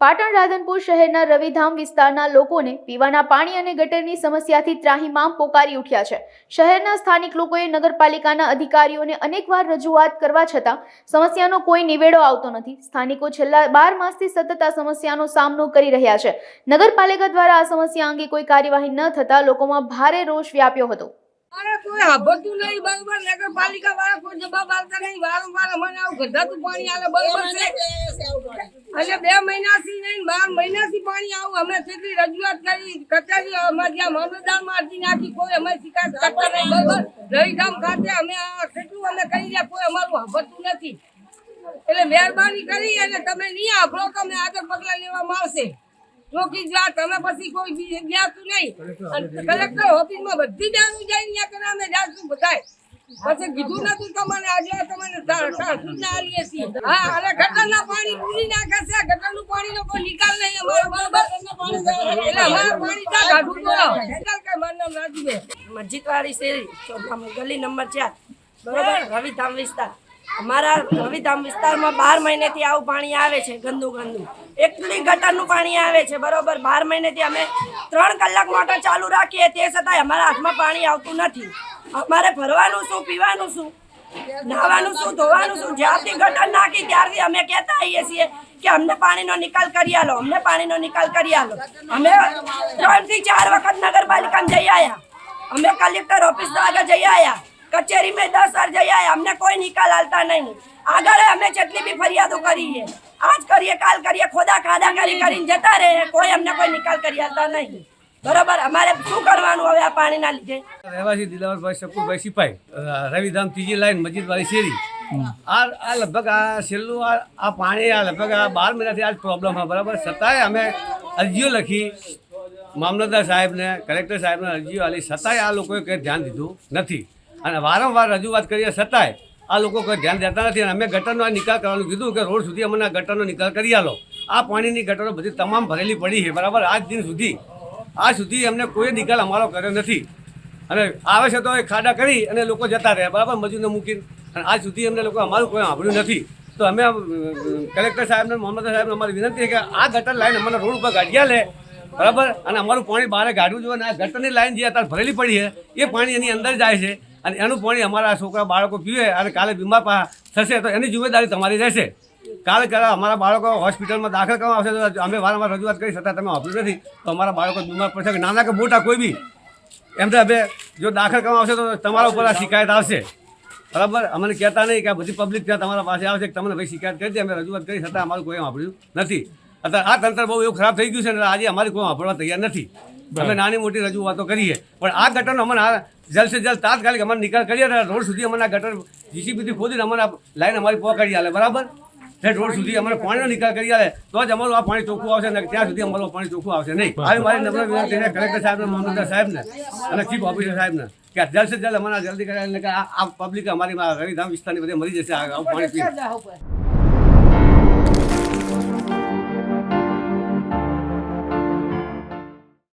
પાટણ રાધનપુર શહેરના રવિધામ વિસ્તારના લોકોને પીવાના પાણી અને ગટરની સમસ્યાથી ત્રાહીમામ પોકારી ઉઠ્યા છે. શહેરના સ્થાનિક લોકોએ નગરપાલિકાના અધિકારીઓને અનેકવાર રજૂઆત કરવા છતાં સમસ્યાનો કોઈ નિવેડો આવતો નથી. સ્થાનિકો છેલ્લા બાર માસથી સતત આ સમસ્યાનો સામનો કરી રહ્યા છે. નગરપાલિકા દ્વારા આ સમસ્યા અંગે કોઈ કાર્યવાહી ન થતાં લોકોમાં ભારે રોષ વ્યાપ્યો હતો. સાંભળતું નહીં બરોબર? નગરપાલિકા વાળા કોઈ જવાબ આવતા નહીં વારંવાર અમને આવું ગંધાતું પાણી આલે બરોબર છે? અને બે મહિનાથી નહીં બાર મહિનાથી પાણી આવું. અમે કેટલી રજૂઆત કરી કચેરી અમારે જ્યાં મામલતદારમાં અરજી નાખી કોઈ અમે શિકાયત કરતા નહીં બરોબર? રહીધામ ખાતે અમે આ કેટલું અમે કરી રહ્યા કોઈ અમારું સાંભળતું નથી. એટલે મહેરબાની કરી અને તમે નહીં સાંભળો તમે અમે આગળ પગલાં લેવામાં આવશે. ચોકી ગયા તમે પછી કોઈ બીજે તું નહીં. અને કલેક્ટર ઓફિસમાં બધી જાણું જાય ત્યાં કરે અમે જાણશું બધાય. પછી કીધું નતું તમને આજે તમને તા- તા સૂચના આલીએ છીએ. હા અને ગટરના પાણી પૂરી નાખે છે. ગટરનું પાણીનો કોઈ નિકાલ નહીં. અમારો બરોબર. એટલે અમારું પાણી ત્યાં કાઢવું બોલો નિકાલ કે મારું નામ રાજુભાઈ. મસ્જિદવાળી શેરી ચોથા ગલી નંબર ચાર. બરોબર? રવિધામ વિસ્તાર. અમારા રવિધામ વિસ્તારમાં બાર મહિનેથી આવું પાણી આવે છે, ગંદુ ગંદુ. એકલી ગટરનું પાણી આવે છે, બરોબર? બાર મહિનેથી અમે ત્રણ કલાક મોટર ચાલુ રાખીએ તે છતાંય અમારા હાથમાં પાણી આવતું નથી. અમારે ભરવાનું શું, પીવાનું શું? નાવાનું શું, ધોવાનું શું? જ્યારથી ગટર નાખી ત્યારથી અમે કહેતા આવીએ છીએ કે અમને પાણીનો નિકાલ કરી આલો, અમને પાણીનો નિકાલ કરી આલો. અમે ત્રણથી ચાર વખત નગરપાલિકામાં જઈ આવ્યા અમે કલેક્ટર ઓફિસ આગળ જઈ આવ્યા કચેરીમાં દસ વાર જઈ આવ્યા અમને કોઈ નિકાલ હાલતા નહીં. આગળ અમે જેટલી બી ફરિયાદો કરીએ આજ કરીએ કાલ કરીએ ખોદા ખાદા કરી કરીને જતા રહે કોઈ અમને કોઈ નિકાલ કરી આવતા નહીં. બરોબર? અમારે શું કરવાનું હવે આ પાણીના લીધે? રહેવાસી દિલાવરભાઈ શકુરભાઈ સિપાઈ રવિધામ ત્રીજી લાઈન મસ્જિદવાળી શેરી. આ આ લગભગ આ છેલ્લું આ આ પાણી આ લગભગ આ બાર મહિનાથી આ જ પ્રોબ્લેમ છે બરાબર? છતાંય અમે અરજીઓ લખી મામલતદાર સાહેબને કલેક્ટર સાહેબને અરજીઓ આલી છતાંય આ લોકોએ કંઈ ધ્યાન દીધું નથી. અને વારંવાર રજૂઆત કરીએ છતાંય આ લોકો કોઈ ધ્યાન દેતા નથી અને અમે ગટરનો આ નિકાલ કરવાનું કીધું કે રોડ સુધી અમને આ ગટરનો નિકાલ કરી આલો. આ પાણીની ગટરો બધી તમામ ભરેલી પડી છે, બરાબર? આજ દિન સુધી, આજ સુધી અમને કોઈ નિકાલ અમારો કર્યો નથી. અને આવે છે તો એ ખાડા કરી અને લોકો જતા રહે બરાબર? મજૂરને મૂકીને. અને આજ સુધી અમને લોકો અમારું કોઈ સાંભળ્યું નથી. તો અમે કલેક્ટર સાહેબને, મોહમ્મદ સાહેબને અમારી વિનંતી છે કે આ ગટર લાઈન અમારા રોડ ઉપર ગાંઠિયા લે, બરાબર? અને અમારું પાણી બહાર કાઢવું જોઈએ અને આ ગટરની લાઈન જે અત્યારે ભરેલી પડી છે, એ પાણી એની અંદર જાય છે. અને એનું પાણી અમારા છોકરા બાળકો પીવે અને કાલે બીમાર થશે તો એની જિમ્મેદારી તમારી રહેશે. કાલે કદાચ અમારા બાળકો હોસ્પિટલમાં દાખલ કરવામાં આવશે તો અમે વારંવાર રજૂઆત કરી છતાં તમે વાપર્યું નથી, તો અમારા બાળકો બીમાર પડશે. કે, નાના કે મોટા કોઈ બી, એમ તો હવે જો દાખલ કરવામાં આવશે તો તમારા ઉપર આ શિકાયત આવશે. બરાબર? અમને કહેતા નહીં કે આ બધી પબ્લિક ત્યાં તમારા પાસે આવશે કે તમને ભાઈ શિકાયત કરી દે, અમે રજૂઆત કરી છતાં અમારું કોઈ વાપર્યું નથી. અત્યારે આ તંત્ર બહુ એવું ખરાબ થઈ ગયું છે અને આજે અમારી કોઈ વાપરવા તૈયાર નથી. અમે નાની મોટી રજૂઆતો કરીએ. પણ આ ગટરનો અમને આ જલ્દ સે જલ્દ તાત્કાલિક અમારે નિકાલ કરીએ રોડ સુધી અમને આ ગટર જીસીબીથી ખોદીને અમારે લાઈન અમારી પહોંચાડી આલે. બરાબર? રોડ સુધી અમારે પાણીનો નિકાલ કરી આવે તો જ અમારું આ પાણી ચોખ્ખું આવશે ને ત્યાં સુધી અમારું પાણી ચોખ્ખું આવશે નહીં. આવી મારી નમ્ર વિનંતી કલેક્ટર સાહેબને મામલતદાર સાહેબને અને ચીફ ઓફિસર સાહેબને કે જલ્દ સે જલ્દ અમારા જલ્દી કરી આ પબ્લિક અમારી રવિધામ વિસ્તારની બધી મરી જશે આ પાણી પીને